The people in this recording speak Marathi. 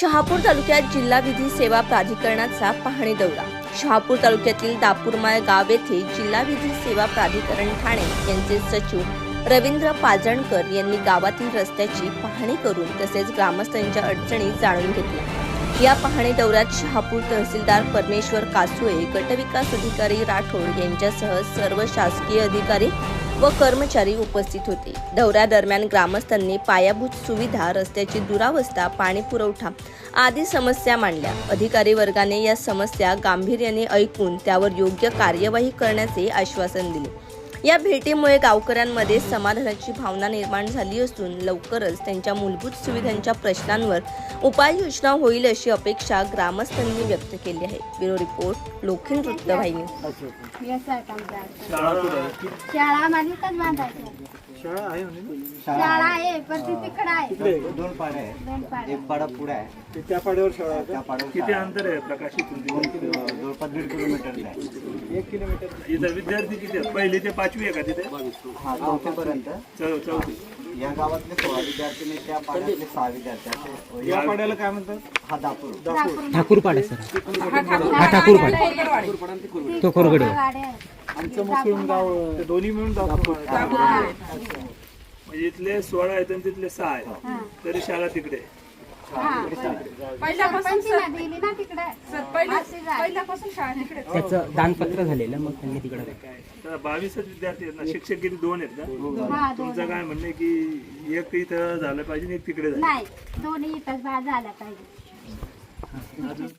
शहापूर तालुक्यात जिल्हा विधी सेवा प्राधिकरणाचा पाहणी दौरा. शहापूर तालुक्यातील दापूरमाळ गाव येथे जिल्हा विधी सेवा प्राधिकरण ठाणे यांचे सचिव रवींद्र पाजणकर यांनी गावातील रस्त्याची पाहणी करून तसेच ग्रामस्थांच्या अडचणी जाणून घेतल्या. या पाहणी दौऱ्यात शहापूर तहसीलदार परमेश्वर कासुळे गटविकास अधिकारी राठोड यांच्यासह सर्व शासकीय अधिकारी व कर्मचारी उपस्थित होते. दौऱ्यादरम्यान ग्रामस्थांनी पायाभूत सुविधा रस्त्याची दुरावस्था पाणी पुरवठा आदी समस्या मांडल्या. अधिकारी वर्गाने या समस्या गांभीर्याने ऐकून त्यावर योग्य कार्यवाही करण्याचे आश्वासन दिले. या भेटीमुळे गावकऱ्यांमध्ये समाधानाची भावना निर्माण झाली असून लवकरच त्यांच्या मूलभूत सुविधांच्या प्रश्नांवर उपाययोजना होईल अशी अपेक्षा ग्रामस्थांनी व्यक्त केली आहे ब्युरो रिपोर्ट लोखंड वृत्तवाहिनी. शाळा कुठे आहे? शाळा माझी इथंच बांधायची शाळा आहे म्हणे ना? शाळा आहे पण ती तिकडं आहे. दोन पाड्या आहे. एक पाडा पुढे आहे त्या पाड्यावर शाळा आहे त्या? पाड्यावर किती अंतर आहे जवळपास दीड किलोमीटर आहे एक किलोमीटर विद्यार्थी किती पहिली ते पाचवी आहे का तिथे हा चौथीपर्यंत चौ- चौथी या गावातले सोळा विद्यार्थी आणि त्या पाड्यातले सहा विद्यार्थी असे या पाड्याला काय म्हणतात हा दापूर दापूर. ठाकूरपाडे सर हा, ती तो कोरगडे. आहेत. आमचं मुस्लिम गाव ते दोन्ही मिळून दाखवू हा. म्हणजे इथले सोळा आहेत आणि तिथले सहा आहेत हा. तरी शाळा तिकडे आहे. हा. सरपंचीला दिली ना तिकडे. अशी झाली. त्याचं दानपत्र झालेलं मग त्यांनी तिकडे बावीसच विद्यार्थी आहेत ना शिक्षक किती? दोन आहेत का? हा दोन. तुमचं काय म्हणणं की एक इथं झालं पाहिजे एक तिकडे झालं? नाही दोन्ही इथंच बा- झाल्या पाहिजे.